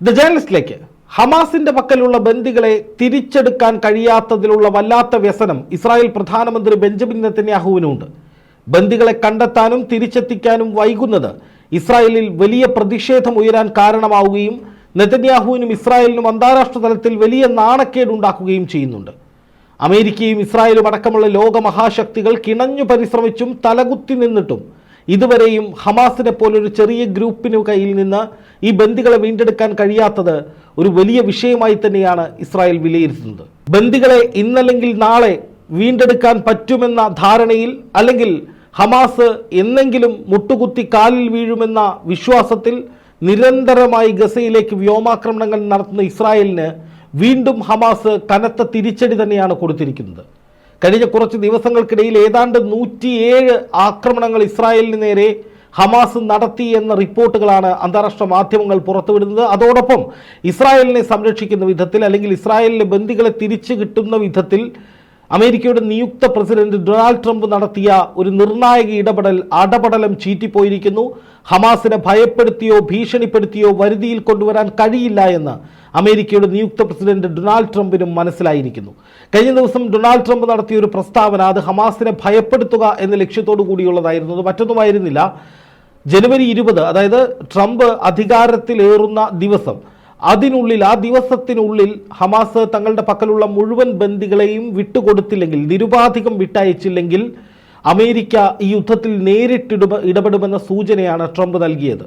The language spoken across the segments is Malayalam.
ദ ജേണലിസ്റ്റിലേക്ക് ഹമാസിന്റെ പക്കലുള്ള ബന്ദികളെ തിരിച്ചെടുക്കാൻ കഴിയാത്തതിലുള്ള വല്ലാത്ത വ്യസനം ഇസ്രായേൽ പ്രധാനമന്ത്രി ബെഞ്ചമിൻ നെത്തന്യാഹുവിനുണ്ട് ബന്ദികളെ കണ്ടെത്താനും തിരിച്ചെത്തിക്കാനും വൈകുന്നത് ഇസ്രായേലിൽ വലിയ പ്രതിഷേധം ഉയരാൻ കാരണമാവുകയും നെതന്യാഹുവിനും ഇസ്രായേലിനും അന്താരാഷ്ട്ര തലത്തിൽ വലിയ നാണക്കേടുണ്ടാക്കുകയും ചെയ്യുന്നുണ്ട്. അമേരിക്കയും ഇസ്രായേലും അടക്കമുള്ള ലോകമഹാശക്തികൾ കിണഞ്ഞു പരിശ്രമിച്ചും തലകുത്തി നിന്നിട്ടും ഇതുവരെയും ഹമാസിനെ പോലൊരു ചെറിയ ഗ്രൂപ്പിന് കയ്യിൽ നിന്ന് ഈ ബന്ദികളെ വീണ്ടെടുക്കാൻ കഴിയാത്തത് ഒരു വലിയ വിഷയമായി തന്നെയാണ് ഇസ്രായേൽ വിലയിരുത്തുന്നത്. ബന്ദികളെ ഇന്നല്ലെങ്കിൽ നാളെ വീണ്ടെടുക്കാൻ പറ്റുമെന്ന ധാരണയിൽ അല്ലെങ്കിൽ ഹമാസ് എന്നെങ്കിലും മുട്ടുകുത്തി കാലിൽ വീഴുമെന്ന വിശ്വാസത്തിൽ നിരന്തരമായി ഗസയിലേക്ക് വ്യോമാക്രമണങ്ങൾ നടത്തുന്ന ഇസ്രായേലിന് വീണ്ടും ഹമാസ് കനത്ത തിരിച്ചടി തന്നെയാണ് കൊടുത്തിരിക്കുന്നത്. കഴിഞ്ഞ കുറച്ച് ദിവസങ്ങൾക്കിടയിൽ ഏതാണ്ട് നൂറ്റിയേഴ് ആക്രമണങ്ങൾ ഇസ്രായേലിന് നേരെ ഹമാസ് നടത്തി എന്ന റിപ്പോർട്ടുകളാണ് അന്താരാഷ്ട്ര മാധ്യമങ്ങൾ പുറത്തുവിടുന്നത്. അതോടൊപ്പം ഇസ്രായേലിനെ സംരക്ഷിക്കുന്ന വിധത്തിൽ അല്ലെങ്കിൽ ഇസ്രായേലിലെ ബന്ദികളെ തിരിച്ചു കിട്ടുന്ന വിധത്തിൽ അമേരിക്കയുടെ നിയുക്ത പ്രസിഡന്റ് ഡൊണാൾഡ് ട്രംപ് നടത്തിയ ഒരു നിർണായക ഇടപെടൽ അടപടലം ചീറ്റിപ്പോയിരിക്കുന്നു. ഹമാസിനെ ഭയപ്പെടുത്തിയോ ഭീഷണിപ്പെടുത്തിയോ വരുതിയിൽ കൊണ്ടുവരാൻ കഴിയില്ല എന്ന് അമേരിക്കയുടെ നിയുക്ത പ്രസിഡന്റ് ഡൊണാൾഡ് ട്രംപിനും മനസ്സിലായിരിക്കുന്നു. കഴിഞ്ഞ ദിവസം ഡൊണാൾഡ് ട്രംപ് നടത്തിയ ഒരു പ്രസ്താവന അത് ഹമാസിനെ ഭയപ്പെടുത്തുക എന്ന ലക്ഷ്യത്തോടു കൂടിയുള്ളതായിരുന്നു. മറ്റൊന്നുമായിരുന്നില്ല. ജനുവരി ഇരുപത് അതായത് ട്രംപ് അധികാരത്തിലേറുന്ന ദിവസം അതിനുള്ളിൽ ആ ദിവസത്തിനുള്ളിൽ ഹമാസ് തങ്ങളുടെ പക്കലുള്ള മുഴുവൻ ബന്ദികളെയും വിട്ടുകൊടുത്തില്ലെങ്കിൽ നിരുപാധികം വിട്ടയച്ചില്ലെങ്കിൽ അമേരിക്ക ഈ യുദ്ധത്തിൽ നേരിട്ടിട ഇടപെടുമെന്ന സൂചനയാണ് ട്രംപ് നൽകിയത്.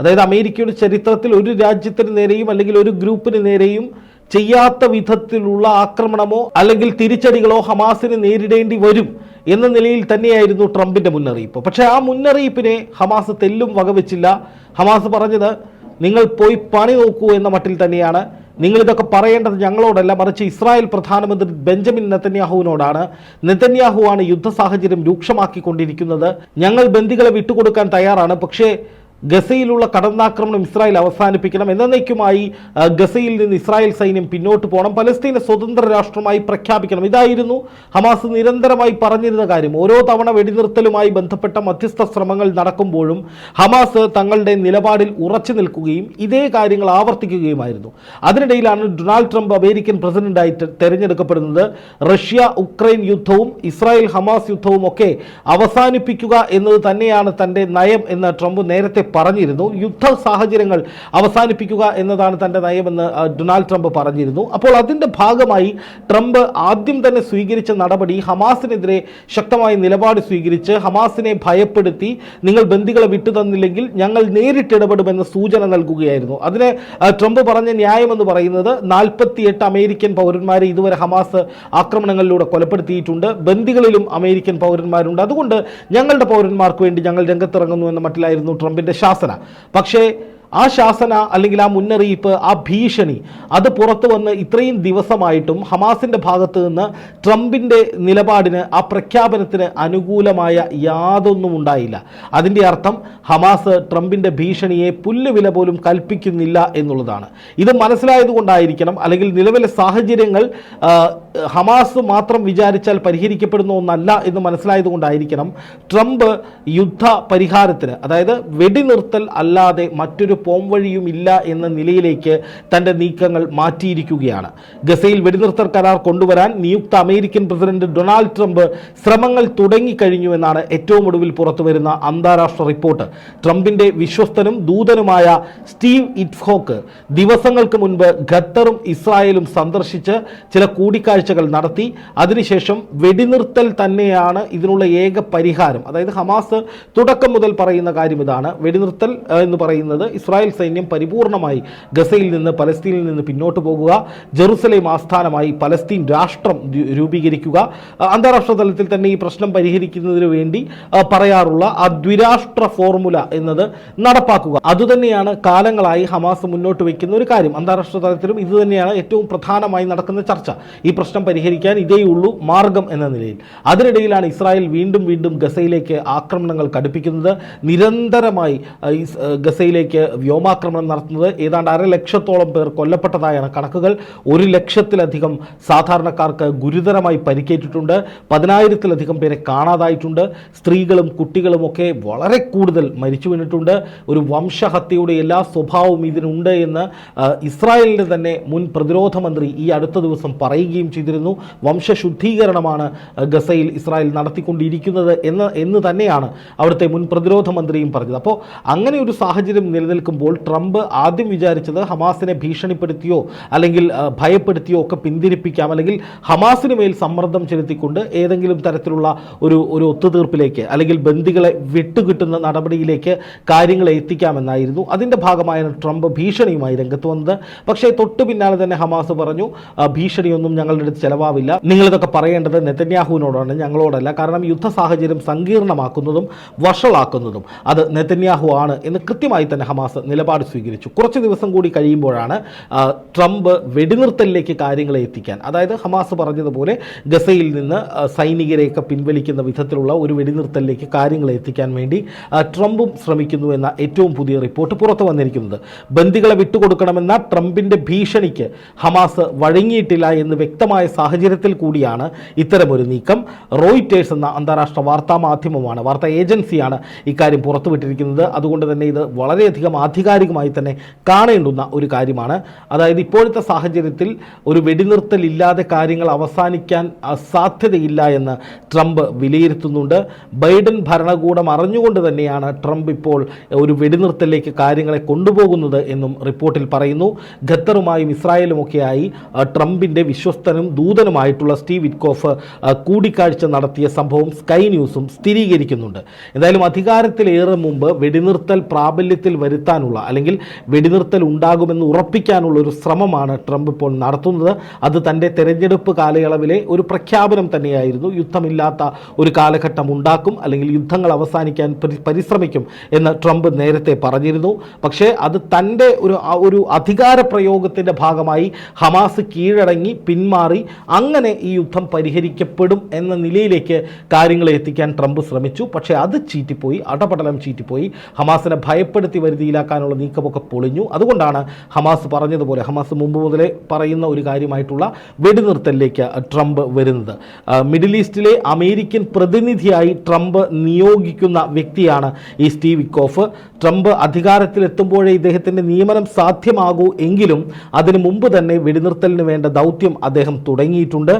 അതായത് അമേരിക്കയുടെ ചരിത്രത്തിൽ ഒരു രാജ്യത്തിന് നേരെയും അല്ലെങ്കിൽ ഒരു ഗ്രൂപ്പിന് നേരെയും ചെയ്യാത്ത വിധത്തിലുള്ള ആക്രമണമോ അല്ലെങ്കിൽ തിരിച്ചടികളോ ഹമാസിന് നേരിടേണ്ടി വരും എന്ന നിലയിൽ തന്നെയായിരുന്നു ട്രംപിന്റെ മുന്നറിയിപ്പ്. പക്ഷേ ആ മുന്നറിയിപ്പിനെ ഹമാസ് തെല്ലും വകവെച്ചില്ല. ഹമാസ് പറഞ്ഞത് നിങ്ങൾ പോയി പണി നോക്കൂ എന്ന മട്ടിൽ തന്നെയാണ് നിങ്ങളിതൊക്കെ പറയേണ്ടത് ഞങ്ങളോടല്ല മറിച്ച് ഇസ്രായേൽ പ്രധാനമന്ത്രി ബെഞ്ചമിൻ നെത്തന്യാഹുവിനോടാണ് നെത്തന്യാഹുവാണ് യുദ്ധ സാഹചര്യം രൂക്ഷമാക്കിക്കൊണ്ടിരിക്കുന്നത്. ഞങ്ങൾ ബന്ദികളെ വിട്ടുകൊടുക്കാൻ തയ്യാറാണ്. പക്ഷേ ഗസയിലുള്ള കടന്നാക്രമണം ഇസ്രായേൽ അവസാനിപ്പിക്കണം എന്നേക്കുമായി ഗസയിൽ നിന്ന് ഇസ്രായേൽ സൈന്യം പിന്നോട്ട് പോകണം പലസ്തീനെ സ്വതന്ത്ര രാഷ്ട്രമായി പ്രഖ്യാപിക്കണം. ഇതായിരുന്നു ഹമാസ് നിരന്തരമായി പറഞ്ഞിരുന്ന കാര്യം. ഓരോ തവണ വെടിനിർത്തലുമായി ബന്ധപ്പെട്ട മധ്യസ്ഥ ശ്രമങ്ങൾ നടക്കുമ്പോഴും ഹമാസ് തങ്ങളുടെ നിലപാടിൽ ഉറച്ചു നിൽക്കുകയും ഇതേ കാര്യങ്ങൾ ആവർത്തിക്കുകയുമായിരുന്നു. അതിനിടയിലാണ് ഡൊണാൾഡ് ട്രംപ് അമേരിക്കൻ പ്രസിഡന്റായി തെരഞ്ഞെടുക്കപ്പെടുന്നത്. റഷ്യ ഉക്രൈൻ യുദ്ധവും ഇസ്രായേൽ ഹമാസ് യുദ്ധവും ഒക്കെ അവസാനിപ്പിക്കുക എന്നത് തന്നെയാണ് തന്റെ നയം എന്ന് ട്രംപ് നേരത്തെ പറഞ്ഞിരുന്നു. യുദ്ധ സാഹചര്യങ്ങൾ അവസാനിപ്പിക്കുക എന്നതാണ് തന്റെ നയമെന്ന് ഡൊണാൾഡ് ട്രംപ് പറഞ്ഞിരുന്നു. അപ്പോൾ അതിന്റെ ഭാഗമായി ട്രംപ് ആദ്യം തന്നെ സ്വീകരിച്ച നടപടി ഹമാസിനെതിരെ ശക്തമായ നിലപാട് സ്വീകരിച്ച് ഹമാസിനെ ഭയപ്പെടുത്തി നിങ്ങൾ ബന്ദികളെ വിട്ടുതന്നില്ലെങ്കിൽ ഞങ്ങൾ നേരിട്ട് നേരിട്ടിടപെടുമെന്ന് സൂചന നൽകുകയായിരുന്നു. അതിന് ട്രംപ് പറഞ്ഞ ന്യായമെന്ന് പറയുന്നത് നാൽപ്പത്തിയെട്ട് അമേരിക്കൻ പൗരന്മാരെ ഇതുവരെ ഹമാസ് ആക്രമണങ്ങളിലൂടെ കൊലപ്പെടുത്തിയിട്ടുണ്ട്. ബന്ദികളിലും അമേരിക്കൻ പൗരന്മാരുണ്ട്. അതുകൊണ്ട് ഞങ്ങളുടെ പൗരന്മാർക്ക് വേണ്ടി ഞങ്ങൾ രംഗത്തിറങ്ങുന്നു എന്ന മട്ടിലായിരുന്നു ട്രംപിന്റെ ശാസന പക്ഷേ ആ ശാസന അല്ലെങ്കിൽ ആ മുന്നറിയിപ്പ് ആ ഭീഷണി അത് പുറത്തു വന്ന് ഇത്രയും ദിവസമായിട്ടും ഹമാസിന്റെ ഭാഗത്ത് നിന്ന് ട്രംപിന്റെ നിലപാടിന് ആ പ്രഖ്യാപനത്തിന് അനുകൂലമായ യാതൊന്നും ഉണ്ടായില്ല. അതിന്റെ അർത്ഥം ഹമാസ് ട്രംപിന്റെ ഭീഷണിയെ പുല്ലുവില പോലും കൽപ്പിക്കുന്നില്ല എന്നുള്ളതാണ്. ഇത് മനസ്സിലായതുകൊണ്ടായിരിക്കണം അല്ലെങ്കിൽ നിലവിലെ സാഹചര്യങ്ങൾ ഹമാസ് മാത്രം വിചാരിച്ചാൽ പരിഹരിക്കപ്പെടുന്ന ഒന്നല്ല എന്ന് മനസ്സിലായതുകൊണ്ടായിരിക്കണം ട്രംപ് യുദ്ധ പരിഹാരത്തിന് അതായത് വെടിനിർത്തൽ അല്ലാതെ മറ്റൊരു പോംവഴിയും ഇല്ല എന്ന നിലയിലേക്ക് തന്റെ നീക്കങ്ങൾ മാറ്റിയിരിക്കുകയാണ്. ഗസയിൽ വെടിനിർത്തൽ കരാർ കൊണ്ടുവരാൻ നിയുക്ത അമേരിക്കൻ പ്രസിഡന്റ് ഡൊണാൾഡ് ട്രംപ് ശ്രമങ്ങൾ തുടങ്ങിക്കഴിഞ്ഞു എന്നാണ് ഏറ്റവും ഒടുവിൽ പുറത്തുവരുന്ന അന്താരാഷ്ട്ര റിപ്പോർട്ട്. ട്രംപിന്റെ വിശ്വസ്തനും ദൂതനുമായ സ്റ്റീവ് ഇറ്റ്ഹോക്ക് ദിവസങ്ങൾക്ക് മുൻപ് ഖത്തറും ഇസ്രായേലും സന്ദർശിച്ച് ചില കൂടിക്കാഴ്ചകൾ നടത്തി. അതിനുശേഷം വെടിനിർത്തൽ തന്നെയാണ് ഇതിനുള്ള ഏക പരിഹാരം. അതായത് ഹമാസ് തുടക്കം മുതൽ പറയുന്ന കാര്യം ഇതാണ്. വെടിനിർത്തൽ എന്ന് പറയുന്നത് ഇസ്രായേൽ സൈന്യം പരിപൂർണമായി ഗസയിൽ നിന്ന് പലസ്തീനിൽ നിന്ന് പിന്നോട്ട് പോകുക ജെറുസലേം ആസ്ഥാനമായി പലസ്തീൻ രാഷ്ട്രം രൂപീകരിക്കുക. അന്താരാഷ്ട്ര തലത്തിൽ തന്നെ ഈ പ്രശ്നം പരിഹരിക്കുന്നതിന് വേണ്ടി പറയാറുള്ള ആ ദ്വിരാഷ്ട്ര ഫോർമുല എന്നത് നടപ്പാക്കുക. അതുതന്നെയാണ് കാലങ്ങളായി ഹമാസ് മുന്നോട്ട് വയ്ക്കുന്ന ഒരു കാര്യം. അന്താരാഷ്ട്ര തലത്തിലും ഇതുതന്നെയാണ് ഏറ്റവും പ്രധാനമായി നടക്കുന്ന ചർച്ച. ഈ പ്രശ്നം പരിഹരിക്കാൻ ഇതേയുള്ളൂ മാർഗം എന്ന നിലയിൽ. അതിനിടയിലാണ് ഇസ്രായേൽ വീണ്ടും വീണ്ടും ഗസയിലേക്ക് ആക്രമണങ്ങൾ കടുപ്പിക്കുന്നത്. നിരന്തരമായി ഗസയിലേക്ക് വ്യോമാക്രമണം നടത്തുന്നത് ഏതാണ്ട് അര ലക്ഷത്തോളം പേർ കൊല്ലപ്പെട്ടതായാണ് കണക്കുകൾ. ഒരു ലക്ഷത്തിലധികം സാധാരണക്കാർക്ക് ഗുരുതരമായി പരിക്കേറ്റിട്ടുണ്ട്. പതിനായിരത്തിലധികം പേരെ കാണാതായിട്ടുണ്ട്. സ്ത്രീകളും കുട്ടികളുമൊക്കെ വളരെ കൂടുതൽ മരിച്ചു വീണിട്ടുണ്ട് ഒരു വംശഹത്യയുടെ എല്ലാ സ്വഭാവവും ഇതിനുണ്ട് എന്ന് ഇസ്രായേലിന്റെ തന്നെ മുൻ പ്രതിരോധ മന്ത്രി ഈ അടുത്ത ദിവസം പറയുകയും ചെയ്തിരുന്നു. വംശശുദ്ധീകരണമാണ് ഗസയിൽ ഇസ്രായേൽ നടത്തിക്കൊണ്ടിരിക്കുന്നത് എന്ന് എന്ന് തന്നെയാണ് അവിടുത്തെ മുൻ പ്രതിരോധ മന്ത്രിയും പറഞ്ഞത്. അപ്പോൾ അങ്ങനെ ഒരു സാഹചര്യം നിലനിൽക്കുമ്പോൾ ട്രംപ് ആദ്യം വിചാരിച്ചത് ഹമാസിനെ ഭീഷണിപ്പെടുത്തിയോ അല്ലെങ്കിൽ ഭയപ്പെടുത്തിയോ ഒക്കെ പിന്തിരിപ്പിക്കാം. അല്ലെങ്കിൽ ഹമാസിന് മേൽ സമ്മർദ്ദം ചെലുത്തിക്കൊണ്ട് ഏതെങ്കിലും തരത്തിലുള്ള ഒരു ഒരു ഒത്തുതീർപ്പിലേക്ക് അല്ലെങ്കിൽ ബന്ദികളെ വിട്ടുകിട്ടുന്ന നടപടിയിലേക്ക് കാര്യങ്ങളെ എത്തിക്കാമെന്നായിരുന്നു അതിന്റെ ഭാഗമായാണ് ട്രംപ് ഭീഷണിയുമായി രംഗത്ത് വന്നത്. പക്ഷേ തൊട്ടു പിന്നാലെ തന്നെ ഹമാസ് പറഞ്ഞു ഭീഷണിയൊന്നും ഞങ്ങളുടെ അടുത്ത് ചെലവാവില്ല. നിങ്ങളിതൊക്കെ പറയേണ്ടത് നെതന്യാഹുവിനോടാണ് ഞങ്ങളോടല്ല. കാരണം യുദ്ധ സാഹചര്യം സങ്കീർണമാക്കുന്നതും വഷളാക്കുന്നതും അത് നെതന്യാഹു ആണ് എന്ന് കൃത്യമായി തന്നെ ഹമാസ് നിലപാട് സ്വീകരിച്ചു. കുറച്ച് ദിവസം കൂടി കഴിയുമ്പോഴാണ് ട്രംപ് വെടിനിർത്തലിലേക്ക് കാര്യങ്ങളെ എത്തിക്കാൻ. അതായത് ഹമാസ് പറഞ്ഞതുപോലെ ഗസയിൽ നിന്ന് സൈനികരെയൊക്കെ പിൻവലിക്കുന്ന വിധത്തിലുള്ള ഒരു വെടിനിർത്തലിലേക്ക് കാര്യങ്ങളെ എത്തിക്കാൻ വേണ്ടി ട്രംപും ശ്രമിക്കുന്നു എന്ന ഏറ്റവും പുതിയ റിപ്പോർട്ട് പുറത്തു വന്നിരിക്കുന്നത്. ബന്ദികളെ വിട്ടുകൊടുക്കണമെന്ന ട്രംപിന്റെ ഭീഷണിക്ക് ഹമാസ് വഴങ്ങിയിട്ടില്ല എന്ന് വ്യക്തമായ സാഹചര്യത്തിൽ കൂടിയാണ് ഇത്തരമൊരു നീക്കം. റോയിറ്റേഴ്സ് എന്ന അന്താരാഷ്ട്ര വാർത്താ മാധ്യമമാണ് വാർത്താ ഏജൻസിയാണ് ഇക്കാര്യം പുറത്തുവിട്ടിരിക്കുന്നത്. അതുകൊണ്ട് തന്നെ ഇത് വളരെയധികം ആധികാരികമായി തന്നെ കാണേണ്ടുന്ന ഒരു കാര്യമാണ്. അതായത് ഇപ്പോഴത്തെ സാഹചര്യത്തിൽ ഒരു വെടിനിർത്തൽ ഇല്ലാതെ കാര്യങ്ങൾ അവസാനിക്കാൻ സാധ്യതയില്ല എന്ന് ട്രംപ് വിലയിരുത്തുന്നുണ്ട്. ബൈഡൻ ഭരണകൂടം അറിഞ്ഞുകൊണ്ട് തന്നെയാണ് ട്രംപ് ഇപ്പോൾ ഒരു വെടിനിർത്തലിലേക്ക് കാര്യങ്ങളെ കൊണ്ടുപോകുന്നത് എന്നും റിപ്പോർട്ടിൽ പറയുന്നു. ഖത്തറുമായും ഇസ്രായേലുമൊക്കെയായി ട്രംപിന്റെ വിശ്വസ്തനും ദൂതനുമായിട്ടുള്ള സ്റ്റീവ് വിറ്റ്കോഫ് കൂടിക്കാഴ്ച നടത്തിയ സംഭവം സ്കൈ ന്യൂസും സ്ഥിരീകരിക്കുന്നുണ്ട്. എന്തായാലും അധികാരത്തിലേറെ മുമ്പ് വെടിനിർത്തൽ പ്രാബല്യത്തിൽ വരുത്താനുള്ള അല്ലെങ്കിൽ വെടിനിർത്തൽ ഉണ്ടാകുമെന്ന് ഉറപ്പിക്കാനുള്ള ഒരു ശ്രമമാണ് ട്രംപ് ഇപ്പോൾ നടത്തുന്നത്. അത് തന്റെ തെരഞ്ഞെടുപ്പ് കാലയളവിലെ ഒരു പ്രഖ്യാപനം തന്നെയായിരുന്നു. യുദ്ധമില്ലാത്ത ഒരു കാലഘട്ടം ഉണ്ടാക്കും അല്ലെങ്കിൽ യുദ്ധങ്ങൾ അവസാനിക്കാൻ പരി- പരിശ്രമിക്കും എന്ന് ട്രംപ് നേരത്തെ പറഞ്ഞിരുന്നു. പക്ഷേ അത് തന്റെ ഒരു ഒരു അധികാര പ്രയോഗത്തിന്റെ ഭാഗമായി ഹമാസ് കീഴടങ്ങി പിന്മാറി അങ്ങനെ ഈ യുദ്ധം പരിഹരിക്കപ്പെടും എന്ന നിലയിലേക്ക് കാര്യങ്ങളെ എത്തിക്കാൻ ട്രംപ് ശ്രമിച്ചു. പക്ഷേ അത് ചീറ്റിപ്പോയി അടപടലം ചീറ്റിപ്പോയി. ഹമാസിനെ ഭയപ്പെടുത്തി വരുതിയിലാക്കാനുള്ള നീക്കമൊക്കെ പൊളിഞ്ഞു. അതുകൊണ്ടാണ് ഹമാസ് പറഞ്ഞതുപോലെ ഹമാസ് മുമ്പ് മുതലേ പറയുന്ന ഒരു കാര്യമായിട്ടുള്ള വെടിനിർത്തലിലേക്ക് ട്രംപ് വരുന്നത്. മിഡിൽ ഈസ്റ്റിലെ അമേരിക്കൻ പ്രതിനിധിയായി ട്രംപ് നിയോഗിക്കുന്ന വ്യക്തിയാണ് ഈ സ്റ്റീവ് വിക്കോഫ് ട്രംപ് അധികാരത്തിലെത്തുമ്പോഴേ ഇദ്ദേഹത്തിന്റെ നിയമനം സാധ്യമാകൂ എങ്കിലും അതിനു മുമ്പ് തന്നെ വെടിനിർത്തലിന് വേണ്ട ദൗത്യം അദ്ദേഹം തുടങ്ങിയിട്ടുണ്ട്.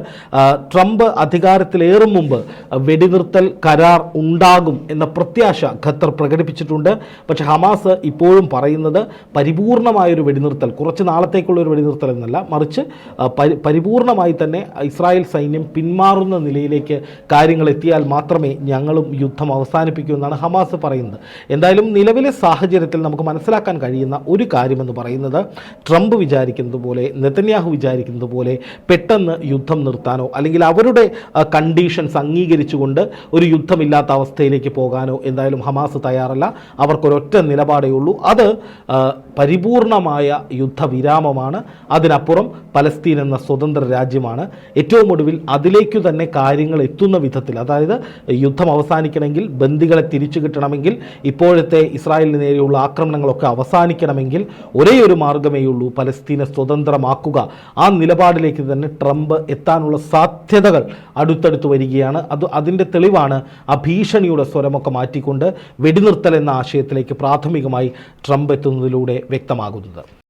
ട്രംപ് അധികാരത്തിലേറും മുമ്പ് വെടിനിർത്തൽ കരാർ ഉണ്ടാകും എന്ന പ്രത്യാശ ഖത്തർ പ്രകടിപ്പിച്ചിട്ടുണ്ട്. പക്ഷേ ഹമാസ് ഇപ്പോഴും പറയുന്നത് പരിപൂർണമായൊരു വെടിനിർത്തൽ കുറച്ച് നാളത്തേക്കുള്ള ഒരു വെടിനിർത്തൽ എന്നല്ല മറിച്ച് പരി പരിപൂർണമായി തന്നെ ഇസ്രായേൽ സൈന്യം പിന്മാറുന്ന നിലയിലേക്ക് കാര്യങ്ങൾ എത്തിയാൽ മാത്രമേ ഞങ്ങളും യുദ്ധം അവസാനിപ്പിക്കൂ എന്നാണ് ഹമാസ് പറയുന്നത്. എന്തായാലും നിലവിലെ സാഹചര്യത്തിൽ നമുക്ക് മനസ്സിലാക്കാൻ കഴിയുന്ന ഒരു കാര്യമെന്ന് പറയുന്നത് ട്രംപ് വിചാരിക്കുന്നത് പോലെ നെതന്യാഹു വിചാരിക്കുന്നത് പോലെ പെട്ടെന്ന് യുദ്ധം നിർത്താനോ അല്ലെങ്കിൽ അവരുടെ കണ്ടീഷൻസ് അംഗീകരിച്ചുകൊണ്ട് ഒരു യുദ്ധമില്ലാത്ത അവസ്ഥയിലേക്ക് പോകാനോ എന്തായാലും ഹമാസ് തയ്യാറല്ല. അവർക്കൊരൊറ്റ നിലപാടേ ഉള്ളൂ. അത് പരിപൂർണമായ യുദ്ധവിരാമമാണ്. അതിനപ്പുറം പലസ്തീൻ എന്ന സ്വതന്ത്ര രാജ്യമാണ് ഏറ്റവും ഒടുവിൽ അതിലേക്കു തന്നെ കാര്യങ്ങൾ എത്തുന്ന വിധത്തിൽ അതായത് യുദ്ധം അവസാനിക്കണമെങ്കിൽ ബന്ദികളെ തിരിച്ചു കിട്ടണമെങ്കിൽ ഇപ്പോഴത്തെ ഇസ്രായേലിന് നേരെയുള്ള ആക്രമണങ്ങളൊക്കെ അവസാനിക്കണമെങ്കിൽ ഒരേ ഒരു മാർഗമേ ഉള്ളൂ പലസ്തീനെ സ്വതന്ത്രമാക്കുക. ആ നിലപാടിലേക്ക് തന്നെ ട്രംപ് എത്താനുള്ള സാധ്യതകൾ അടുത്തടുത്ത് വരികയാണ്. അത് അതിന്റെ തെളിവാണ്. ആ ഭീഷണിയുടെ സ്വരമൊക്കെ മാറ്റിക്കൊണ്ട് വെടിനിർത്തൽ എന്ന ആശയത്തിലേക്ക് പ്രാഥമികമായി ട്രംപ് എത്തുന്നതിലൂടെ വ്യക്തമാകുന്നത്.